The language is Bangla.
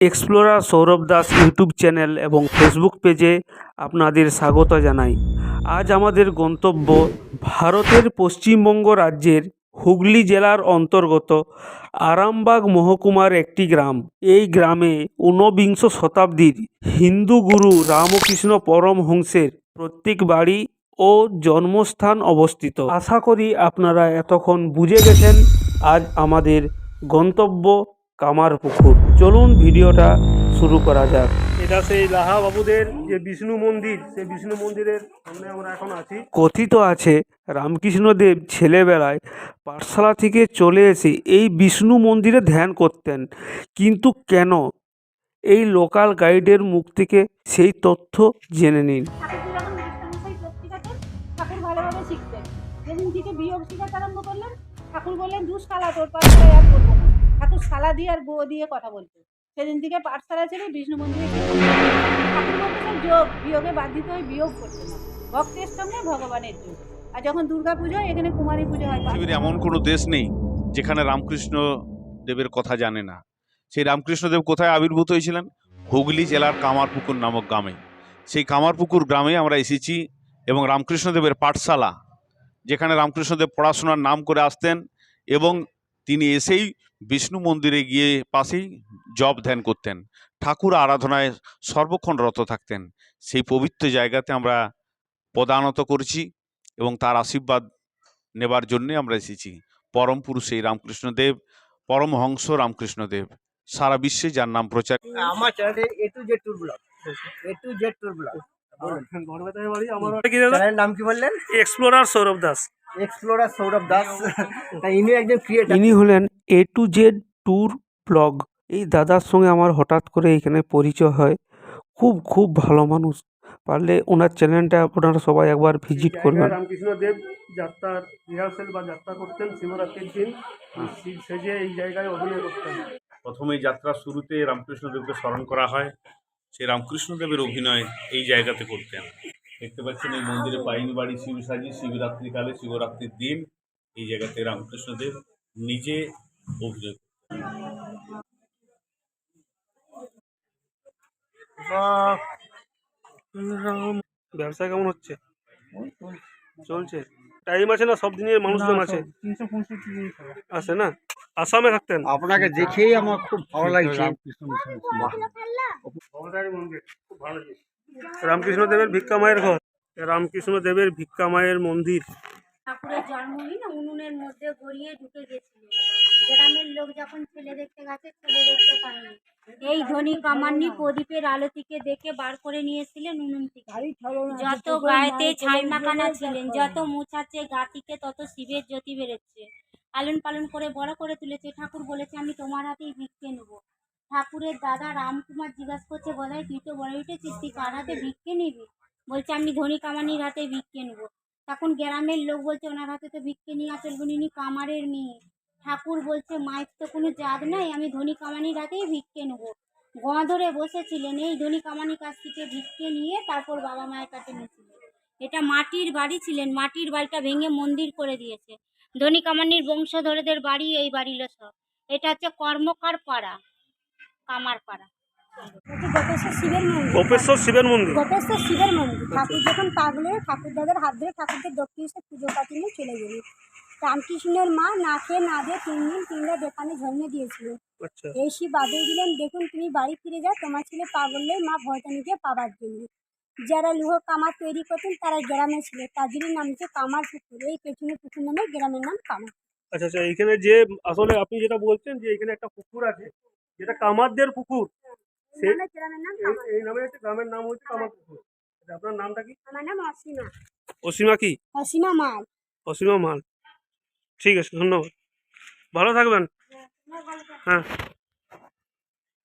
Explorer Sourav Das YouTube channel এবং ফেসবুক পেজে আপনাদের স্বাগত জানাই। আজ আমাদের গন্তব্য ভারতের পশ্চিমবঙ্গ রাজ্যের হুগলি জেলার অন্তর্গত আরামবাগ মহকুমার একটি গ্রাম। এই গ্রামে ঊনবিংশ শতাব্দীর হিন্দু গুরু রামকৃষ্ণ পরমহংসের প্রত্যেক বাড়ি ও জন্মস্থান অবস্থিত। আশা করি আপনারা এতক্ষণ বুঝে গেছেন। আজ আমাদের গন্তব্য কামারপুকুর চলুন ভিডিওটা শুরু করা যাক। এটা সেই লাহা বাবুদের যে বিষ্ণু মন্দির সেই বিষ্ণু মন্দিরের সামনে আমরা এখন আছি। কথিত আছে রামকৃষ্ণদেব ছেলেবেলায় পাঠশালা থেকে চলে এসে এই বিষ্ণু মন্দিরে ধ্যান করতেন। কিন্তু কেন? এই লোকাল গাইডের মুখ থেকে সেই তথ্য জেনে নিন। ঠাকুর বললেন দু শালা তোর আর করব ঠাকুর শালা দিয়ে আর গো দিয়ে কথা বলতো সেদিন থেকে পাঠশালা ছিল বিষ্ণু মন্দিরে। ঠাকুর বলতেন যোগ বিয়োগে বাদ দিতে হয় বিয়োগ করতে না। ভক্তের সামনে ভগবানের যোগ। আর যখন দুর্গা পুজো এখানে কুমারী পুজো হয় পৃথিবীর এমন কোনো দেশ নেই যেখানে রামকৃষ্ণ দেবের কথা জানে না। সেই রামকৃষ্ণদেব কোথায় আবির্ভূত হয়েছিলেন? হুগলি জেলার কামারপুকুর নামক গ্রামে। সেই কামারপুকুর গ্রামে আমরা এসেছি এবং রামকৃষ্ণদেবের পাঠশালা যেখানে রামকৃষ্ণদেব পড়াশোনার নাম করে আসতেন এবং তিনি এসেই বিষ্ণু মন্দিরে গিয়ে পাশেই জব ধ্যান করতেন। ঠাকুর আরাধনায় সর্বক্ষণ রত থাকতেন। সেই পবিত্র জায়গাতে আমরা প্রদানত করছি এবং তার আশীর্বাদ নেবার জন্যে আমরা এসেছি। পরম পুরুষ এই রামকৃষ্ণদেব পরমহংস রামকৃষ্ণদেব। সারা বিশ্বে যার নাম প্রচার আমার চ্যানেলে A to Z tour blog A to Z tour blog নাম কি বললেন? এক্সপ্লোরার সৌরভ দাস। এক্সপ্লোরার সৌরভ দাস ইনি একজন ক্রিয়েটার ইনি হলেন A to Z tour blog এই দাদার সঙ্গে আমার হঠাৎ করে এখানে পরিচয় হয়। খুব খুব ভালো মানুষ। পারলে ওনার চ্যানেলটা আপনারা সবাই একবার ভিজিট করবেন। রামকৃষ্ণ দেব যাত্রার রিহার্সেল বা যাত্রা করতেন শিবরাত্রির দিন। সেজে এই জায়গায় অভিনয় করতেন। প্রথমে যাত্রার শুরুতে রামকৃষ্ণদেবকে স্মরণ করা হয়। সেই রামকৃষ্ণদেবের অভিনয় এই জায়গাতে করতেন। দেখতে পাচ্ছেন এই মন্দিরে পাইন বাড়ি শিব সাজি শিবরাত্রিকালে শিবরাত্রির দিন এই জায়গাতে রামকৃষ্ণদেব নিজে। রাম ব্যবসা কেমন হচ্ছে? চলছে। টাইম আছে না? সব দিনের মানুষজন আছে। আছে না? আসামে থাকতেন। আপনাকে দেখেই আমার খুব ভালো লাগছে। রামকৃষ্ণ দেবের ভিক্ষা মায়ের ঘর। রামকৃষ্ণ দেবের ভিক্ষা মায়ের মন্দির। ঠাকুরের উনুনের মধ্যে গড়িয়ে ঢুকে গেছিল। গ্রামের লোক যখন ছেলে দেখতে গেছে, ছেলে দেখতে পায়নি। এই ধনী কামান্নি প্রদীপের আলোতিকে দেখে বার করে নিয়েছিলেন উনুন যত গায়েতে ছিলেন, যত মুছাচ্ছে গা থেকে তত শিবের জ্যোতি বেরোচ্ছে। পালন পালন করে বড় করে তুলেছে। ঠাকুর বলেছে, আমি তোমার হাতেই ভিক্ষে নেব। ঠাকুরের দাদা রামকুমার জিজ্ঞাসা করছে বলাই তুই তো বলে উঠেছিস, তুই কার হাতে ভিক্ষে নিবি? বলছে, আমি ধনী কামানির হাতে ভিক্ষে নেব। তখন গ্রামের লোক বলছে, ওনার হাতে তো ভিক্ষে নিয়ে চলবে ইনি কামারের মেয়ে। ঠাকুর বলছে, মায়ের তো কোনো জাত নাই, আমি ধনী কামানির হাতেই ভিক্ষে নেব। গোয়া ধরে বসেছিলেন, এই ধনী কামানির কাছ থেকে ভিক্ষে নিয়ে তারপর বাবা মায়ের কাছে নিয়েছিলেন। এটা মাটির বাড়ি ছিলেন, মাটির বাড়িটা ভেঙে মন্দির করে দিয়েছে। ধনী কামানির বংশধরেদের বাড়ি এই বাড়িল সব। এটা হচ্ছে কর্মকার পাড়া। কামার পাড়া গোপেশ্বর শিবের মন্দির। গোপেশ্বর শিবের মন্দির? গোপেশ্বর শিবের মন্দির। ঠাকুর যখন পাগলে ঠাকুর দাদার হাত ধরে এসে পুজো কাটিয়ে চলে গেল। রামকৃষ্ণের মা না খেয়ে না দিয়ে তিন দিন তিনটা দোকানে দিয়েছিল। আচ্ছা। এই শিব বাদে দিলেন দেখুন তুমি বাড়ি ফিরে যাও। তোমার ছেলে পাগলে মা ভয়তানিকে পাবার জন্য। যারা লুহ কামার তৈরি করতেন তারা গ্রামে ছিল। তাদেরই নাম হচ্ছে কামার পুকুর। এই পেছনে পুকুর নামে গ্রামের নাম কামার আচ্ছা আচ্ছা এখানে যে আসলে আপনি যেটা বলছেন যে এখানে একটা পুকুর আছে যেটা কামারদের পুকুর এই- নামে একটা গ্রামের নাম হচ্ছে কামার পুকুর। আপনার নামটা কি? আমার নাম অসীমা। অসীমা কি? অসীমা মাল। অসীমা মাল। ঠিক আছে ধন্যবাদ। ভালো থাকবেন। হ্যাঁ।